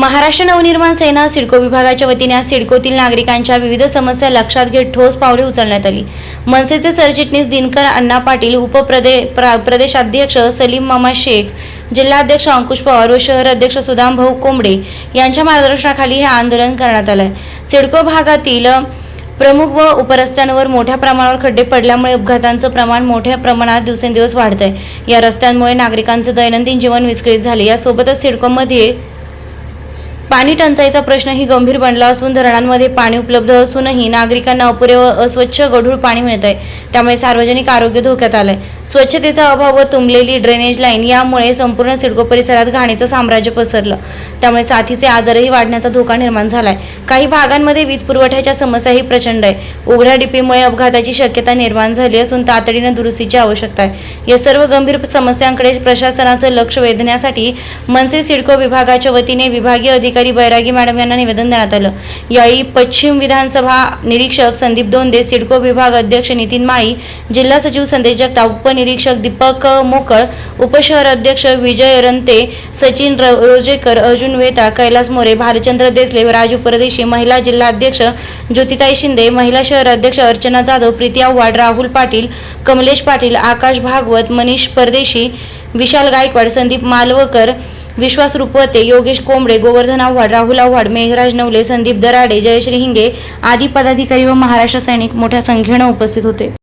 महाराष्ट्र नवनिर्माण सेना सिडको विभागाच्या वतीने आज सिडकोतील नागरिकांच्या विविध समस्या लक्षात घेत ठोस पावले उचलण्यात आली. मनसेचे सरचिटणीस दिनकर अण्णा पाटील उपप्रदे प्रा- प्रदेशाध्यक्ष सलीम मामा शेख जिल्हाध्यक्ष अंकुश पवार व शहर अध्यक्ष सुदाम भाऊ कोंबडे यांच्या मार्गदर्शनाखाली हे आंदोलन करण्यात आलं आहे सिडको भागातील प्रमुख व उपरस्त्यांवर मोठ्या प्रमाणावर खड्डे पडल्यामुळे अपघातांचं प्रमाण मोठ्या प्रमाणात दिवसेंदिवस वाढत आहे या रस्त्यांमुळे नागरिकांचं दैनंदिन जीवन विस्कळीत झाले. यासोबतच सिडकोमध्ये पाणी टंचाईचा प्रश्नही गंभीर बनला असून धरणांमध्ये पाणी उपलब्ध असूनही नागरिकांना अपुरे व अस्वच्छ गढूळ पाणी मिळत आहे त्यामुळे सार्वजनिक आरोग्य धोक्यात आलंय. स्वच्छतेचा अभाव व तुंबलेली ड्रेनेज लाईन यामुळे संपूर्ण सिडको परिसरात घाणीचं साम्राज्य पसरलं. त्यामुळे साथीचे आजारही वाढण्याचा धोका निर्माण झालाय. काही भागांमध्ये वीज पुरवठ्याच्या समस्याही प्रचंड आहे. उघड्या डिपीमुळे अपघाताची शक्यता निर्माण झाली असून तातडीनं दुरुस्तीची आवश्यकता आहे. या सर्व गंभीर समस्यांकडे प्रशासनाचं लक्ष वेधण्यासाठी मनसे सिडको विभागाच्या वतीने विभागीय अधिकारी बैरागी मॅडम यांना निवेदन देण्यात आलं. यावेळी पश्चिम विधानसभा निरीक्षक संदीप दोंदे सिडको विभाग अध्यक्ष नितीन माळी जिल्हा सचिव संदेश जगताप निरीक्षक दीपक मोकळ उपशहर अध्यक्ष विजय रंते सचिन र- रोजेकर अर्जुन वेता कैलास मोरे भालचंद्र देसले राजू परदेशी महिला जिल्हाध्यक्ष ज्योतिताई शिंदे महिला शहर अध्यक्ष अर्चना जाधव प्रीती आव्हाड राहुल पाटील कमलेश पाटील आकाश भागवत मनीष परदेशी विशाल गायकवाड संदीप मालवकर विश्वास रुपवते योगेश कोंबडे गोवर्धन आव्हाड राहुल आव्हाड मेघराज नवले संदीप दराडे जयश्री हिंगे आदी पदाधिकारी व महाराष्ट्र सैनिक मोठ्या संख्येनं उपस्थित होते.